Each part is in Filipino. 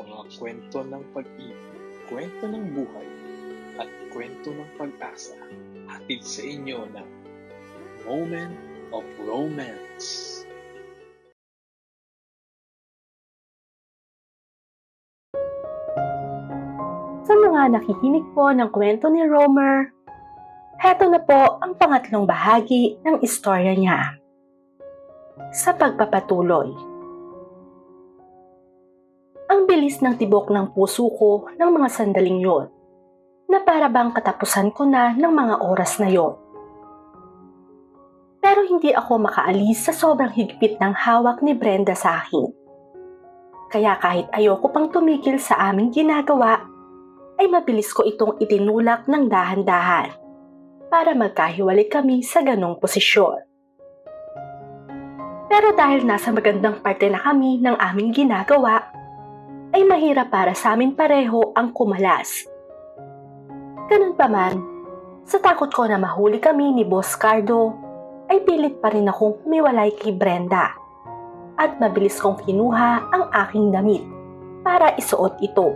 mga kwento ng pag-ibig, kwento ng buhay, at kwento ng pag-asa hatid sa inyo ng Moment of Romance. Sa mga nakikinig po ng kwento ni Romer, heto na po ang pangatlong bahagi ng istorya niya. Sa pagpapatuloy. Ang bilis ng tibok ng puso ko ng mga sandaling yon na para bang katapusan ko na ng mga oras na yon. Pero hindi ako makaalis sa sobrang higpit ng hawak ni Brenda sa akin. Kaya kahit ayoko pang tumigil sa aming ginagawa, ay mabilis ko itong itinulak ng dahan-dahan para magkahiwalay kami sa ganong posisyon. Pero dahil nasa magandang parte na kami ng aming ginagawa, ay mahirap para sa amin pareho ang kumalas. Ganun pa man, sa takot ko na mahuli kami ni Boss Cardo, ay pilit pa rin akong humiwalay kay Brenda at mabilis kong kinuha ang aking damit para isuot ito.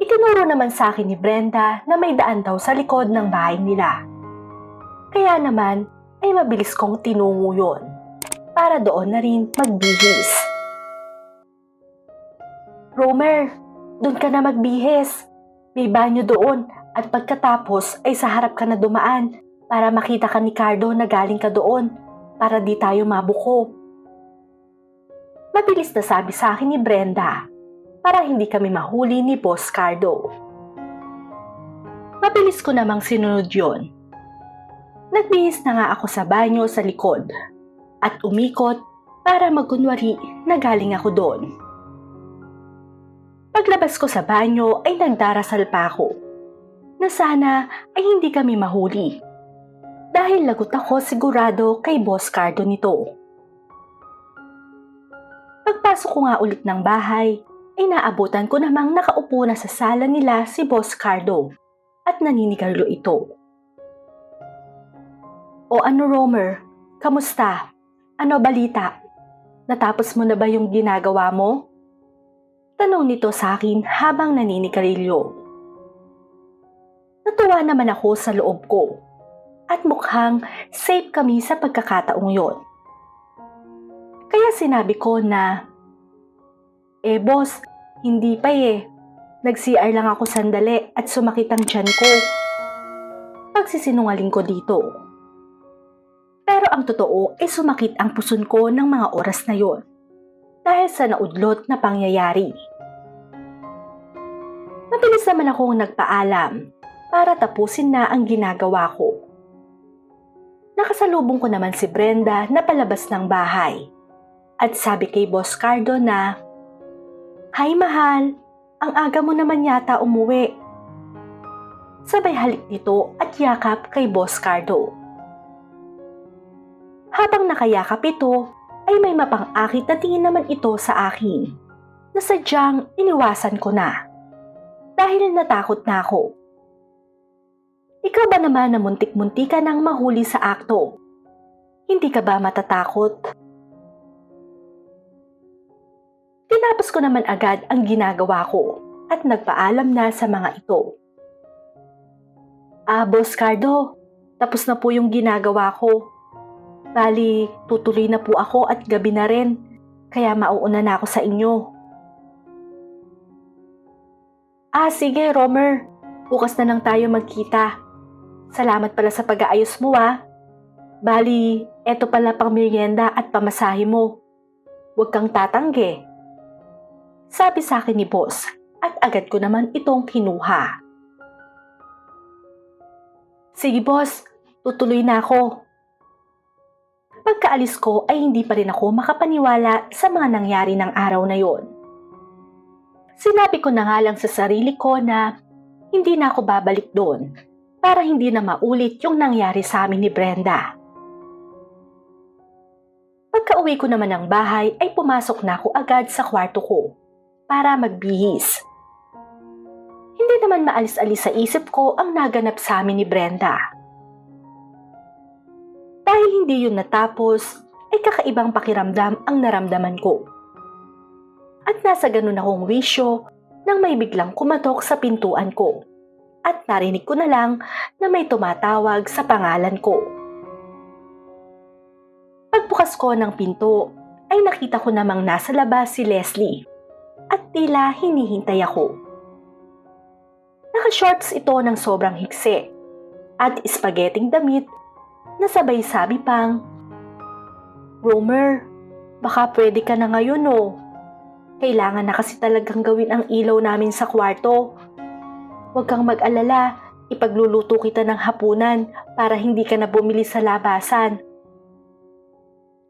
Itinuro naman sa akin ni Brenda na may daan daw sa likod ng bahay nila. Kaya naman ay mabilis kong tinungo yon para doon na rin magbihis. Romer, doon ka na magbihis. May banyo doon at pagkatapos ay sa harap ka na dumaan para makita ka ni Cardo na galing ka doon para di tayo mabuko. Mabilis na sabi sa akin ni Brenda para hindi kami mahuli ni Boss Cardo. Mabilis ko namang sinunod yon. Nagbihis na nga ako sa banyo sa likod at umikot para magkunwari na galing ako doon. Paglabas ko sa banyo ay nagdarasal pa ako na sana ay hindi kami mahuli dahil lagot ako sigurado kay Boss Cardo nito. Pagpasok ko nga ulit ng bahay, ay naabutan ko namang nakaupo na sa sala nila si Boss Cardo at naninigarlo ito. O ano Romer, kamusta? Ano balita? Natapos mo na ba yung ginagawa mo? Tanong nito sa akin habang naninigarilyo. Natuwa naman ako sa loob ko at mukhang safe kami sa pagkakataong yon. Kaya sinabi ko na, Eh boss, hindi pa eh. Nag-CR lang ako sandali at sumakit ang tiyan ko. Pagsisinungaling ko dito. Pero ang totoo ay sumakit ang puson ko ng mga oras na yon dahil sa naudlot na pangyayari. Mabilis naman akong nagpaalam para tapusin na ang ginagawa ko. Nakasalubong ko naman si Brenda na palabas ng bahay at sabi kay Boss Cardo na, Hi mahal, ang aga mo naman yata umuwi. Sabay halik nito at yakap kay Boss Cardo. Habang nakayakap ito, ay may mapang-akit na tingin naman ito sa akin na sadyang iniwasan ko na dahil natakot na ako. Ikaw ba naman na muntik-munti ka nang mahuli sa akto? Hindi ka ba matatakot? Tinapos ko naman agad ang ginagawa ko at nagpaalam na sa mga ito. Ah, Boss Cardo, tapos na po yung ginagawa ko. Bali, tutuloy na po ako at gabi na rin, kaya mauuna na ako sa inyo. Ah, sige, Romer. Bukas na lang tayo magkita. Salamat pala sa pag-aayos mo ah. Bali, eto pala pang merienda at pamasahe mo. Huwag kang tatangge. Sabi sa akin ni boss at agad ko naman itong kinuha. Sige boss, tutuloy na ako. Pagkaalis ko ay hindi pa rin ako makapaniwala sa mga nangyari ng araw na yon. Sinabi ko na nga lang sa sarili ko na hindi na ako babalik doon para hindi na maulit yung nangyari sa amin ni Brenda. Pagka uwi ko naman ng bahay ay pumasok na ako agad sa kwarto ko para magbihis. Hindi naman maalis-alis sa isip ko ang naganap sa amin ni Brenda. Hindi yun natapos, ay kakaibang pakiramdam ang naramdaman ko. At nasa ganun akong wisyo nang may biglang kumatok sa pintuan ko. At narinig ko na lang na may tumatawag sa pangalan ko. Pagbukas ko ng pinto, ay nakita ko namang nasa labas si Leslie at tila hinihintay ako. Naka-shorts ito ng sobrang hikse at espagetting damit na sabay sabi pang, Romer, baka pwede ka na ngayon oh. Kailangan na kasi talagang gawin ang ilaw namin sa kwarto. Huwag kang mag-alala, ipagluluto kita ng hapunan para hindi ka na bumili sa labasan.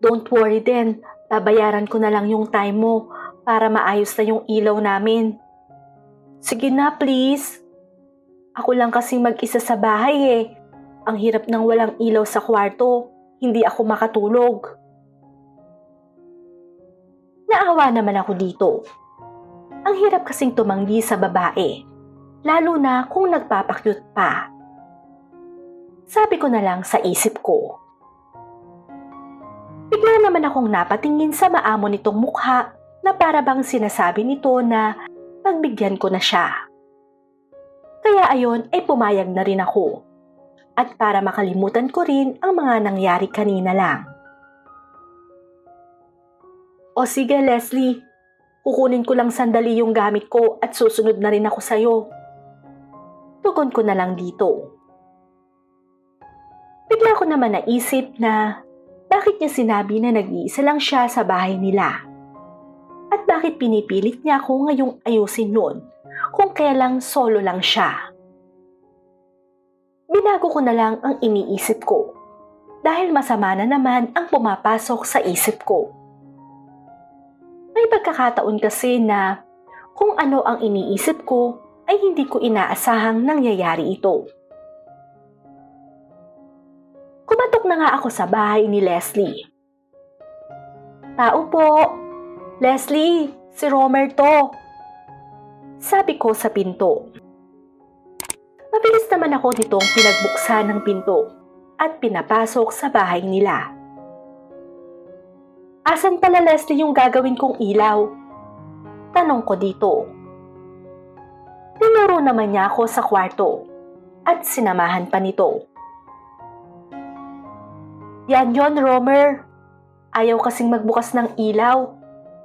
Don't worry din, babayaran ko na lang yung time mo para maayos na yung ilaw namin. Sige na please. Ako lang kasi mag-isa sa bahay eh. Ang hirap ng walang ilaw sa kwarto. Hindi ako makatulog. Naawa naman ako dito. Ang hirap kasing tumanggi sa babae, lalo na kung nagpapakyut pa. Sabi ko na lang sa isip ko. Bigla naman akong napatingin sa maamo nitong mukha na para bang sinasabi nito na pagbigyan ko na siya. Kaya ayon ay pumayag na rin ako. At para makalimutan ko rin ang mga nangyari kanina lang. O sige Leslie, kukunin ko lang sandali yung gamit ko at susunod na rin ako sa'yo. Tugon ko na lang dito. Bigla ko naman naisip na bakit niya sinabi na nag-iisa lang siya sa bahay nila. At bakit pinipilit niya ako ngayong ayusin nun kung kailang solo lang siya. Binago ko na lang ang iniisip ko dahil masama na naman ang pumapasok sa isip ko. May pagkakataon kasi na kung ano ang iniisip ko ay hindi ko inaasahang nangyayari ito. Kumatok na nga ako sa bahay ni Leslie. Tao po, Leslie, si Romer to. Sabi ko sa pinto. Naman ako nitong pinagbuksan ng pinto at pinapasok sa bahay nila. Asan pala Leslie yung gagawin kong ilaw? Tanong ko dito. Tinuro naman niya ako sa kwarto at sinamahan pa nito. Yan yon, Romer. Ayaw kasing magbukas ng ilaw.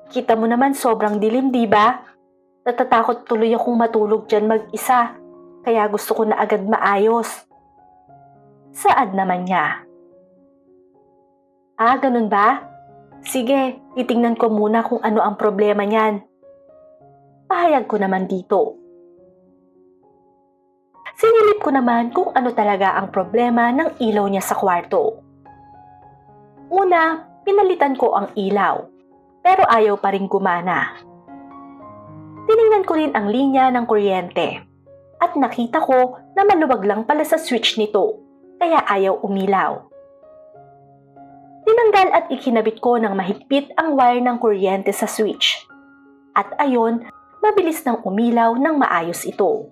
Kita mo naman sobrang dilim, di ba? Natatakot tuloy akong matulog dyan mag-isa, kaya gusto ko na agad maayos. Saad naman niya. Ah, ganun ba? Sige, titingnan ko muna kung ano ang problema niyan. Pahayag ko naman dito. Sinilip ko naman kung ano talaga ang problema ng ilaw niya sa kwarto. Una, pinalitan ko ang ilaw, pero ayaw pa rin gumana. Tiningnan ko rin ang linya ng kuryente at nakita ko na maluwag lang pala sa switch nito, kaya ayaw umilaw. Tinanggal at ikinabit ko ng mahigpit ang wire ng kuryente sa switch. At ayon, mabilis nang umilaw ng maayos ito.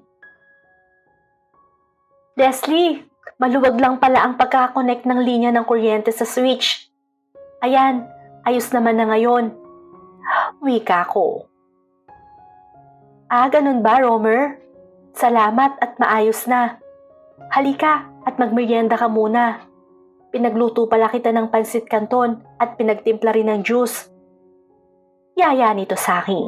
Leslie, maluwag lang pala ang pagkakakonect ng linya ng kuryente sa switch. Ayan, ayos naman na ngayon. Wika ko. Ah, ganun ba, Romer? Salamat at maayos na. Halika at magmerienda ka muna. Pinagluto pala kita ng pansit canton at pinagtimpla rin ng juice. Yaya nito sa akin.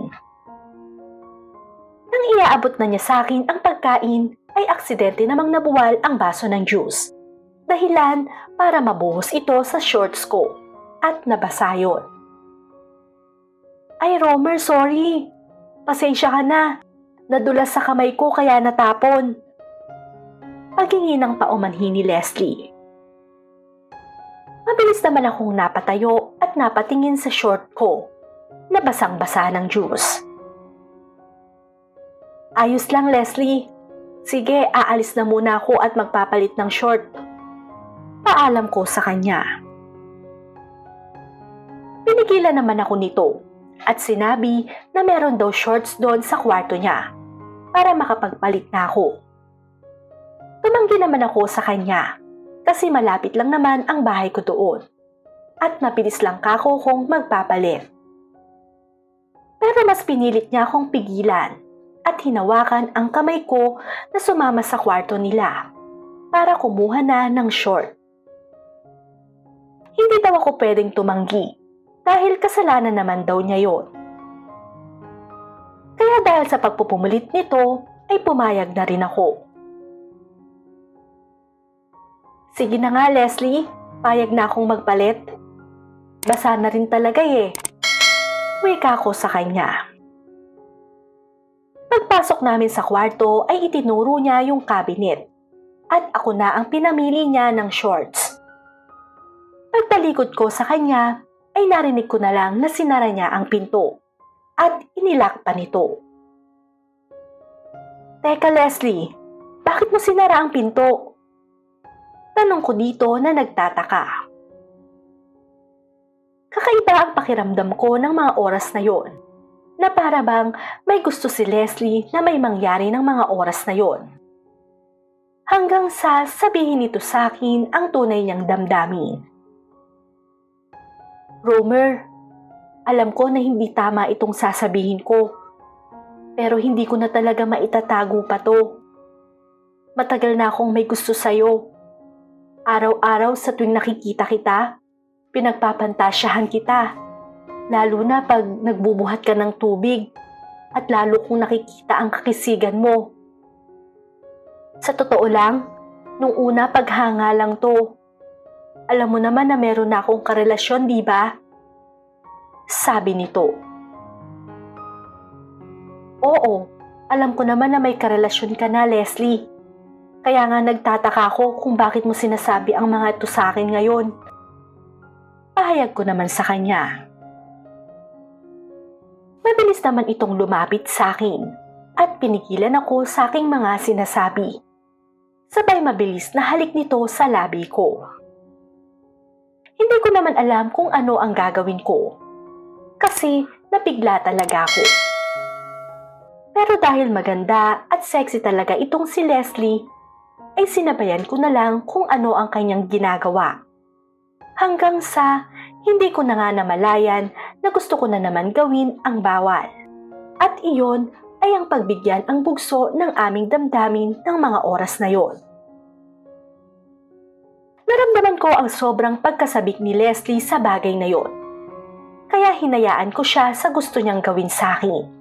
Nang iaabot na niya sa akin ang pagkain, ay aksidente namang nabuwal ang baso ng juice. Dahilan para mabuhos ito sa shorts ko at nabasa yun. Ay Romer, sorry. Pasensya ka na. Nadulas sa kamay ko kaya natapon. Paghingi ng paumanhin ni Leslie. Mabilis naman akong napatayo at napatingin sa short ko. Nabasang-basa ng juice. Ayos lang, Leslie. Sige, aalis na muna ako at magpapalit ng short. Paalam ko sa kanya. Pinigilan naman ako nito at sinabi na meron daw shorts doon sa kwarto niya para makapagpalit na ako. Tumanggi naman ako sa kanya kasi malapit lang naman ang bahay ko doon at mabilis lang kako kung magpapalit. Pero mas pinilit niya akong pigilan at hinawakan ang kamay ko na sumama sa kwarto nila para kumuha na ng short. Hindi daw ako pwedeng tumanggi dahil kasalanan naman daw niya yon. Dahil sa pagpupumulit nito ay pumayag na rin ako. Sige na nga Leslie, payag na akong magpalit. Basa na rin talaga eh. Wika ko sa kanya. Pagpasok namin sa kwarto ay itinuro niya yung cabinet at ako na ang pinamili niya ng shorts. Pagtalikod ko sa kanya ay narinig ko na lang na sinara niya ang pinto at inilak pa nito. Teka Leslie, bakit mo sinara ang pinto? Tanong ko dito na nagtataka. Kakaiba ang pakiramdam ko ng mga oras na yon. Na para bang may gusto si Leslie na may mangyari ng mga oras na yon. Hanggang sa sabihin nito sa akin ang tunay niyang damdamin. Romer, alam ko na hindi tama itong sasabihin ko. Pero hindi ko na talaga maitatago pa to. Matagal na akong may gusto sa'yo. Araw-araw sa tuwing nakikita kita, pinagpapantasyahan kita. Lalo na pag nagbubuhat ka ng tubig at lalo kong nakikita ang kakisigan mo. Sa totoo lang, nung una paghanga lang to. Alam mo naman na meron na akong karelasyon, di ba? Sabi nito. Oo, alam ko naman na may karelasyon ka na, Leslie. Kaya nga nagtataka ako kung bakit mo sinasabi ang mga ito sa akin ngayon. Pahayag ko naman sa kanya. Mabilis naman itong lumapit sa akin at pinigilan ako sa aking mga sinasabi. Sabay mabilis na halik nito sa labi ko. Hindi ko naman alam kung ano ang gagawin ko. Kasi napigla talaga ako. Pero dahil maganda at sexy talaga itong si Leslie, ay sinabayan ko na lang kung ano ang kanyang ginagawa. Hanggang sa hindi ko na nga namalayan na gusto ko na naman gawin ang bawal. At iyon ay ang pagbigyan ang bugso ng aming damdamin ng mga oras na yon. Naramdaman ko ang sobrang pagkasabik ni Leslie sa bagay na yon. Kaya hinayaan ko siya sa gusto niyang gawin sa akin.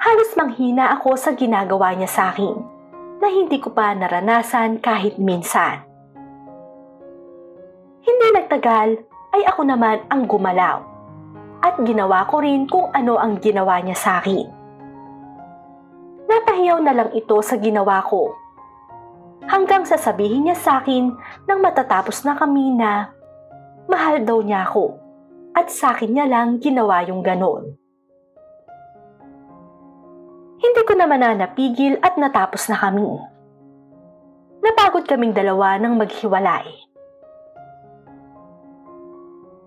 Halos manghina ako sa ginagawa niya sa akin na hindi ko pa naranasan kahit minsan. Hindi nagtagal ay ako naman ang gumalaw at ginawa ko rin kung ano ang ginawa niya sa akin. Napahiyaw na lang ito sa ginawa ko hanggang sasabihin niya sa akin nang matatapos na kami na mahal daw niya ako at sa akin niya lang ginawa yung ganon. Hindi ko naman na napigil at natapos na kami. Napagod kaming dalawa nang maghiwalay.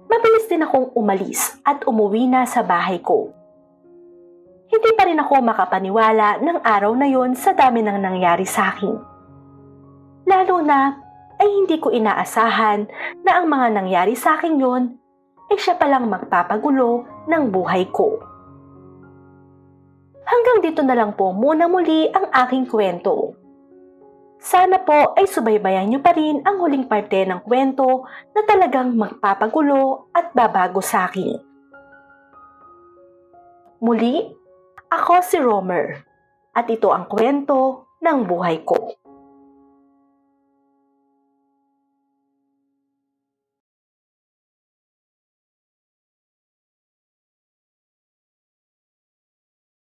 Mabilis din akong umalis at umuwi na sa bahay ko. Hindi pa rin ako makapaniwala ng araw na yon sa dami ng nangyari sa akin. Lalo na ay hindi ko inaasahan na ang mga nangyari sa akin yon ay siya palang magpapagulo ng buhay ko. Hanggang dito na lang po muna muli ang aking kwento. Sana po ay subaybayan niyo pa rin ang huling parte ng kwento na talagang magpapagulo at babago sa akin. Muli, ako si Romer at ito ang kwento ng buhay ko.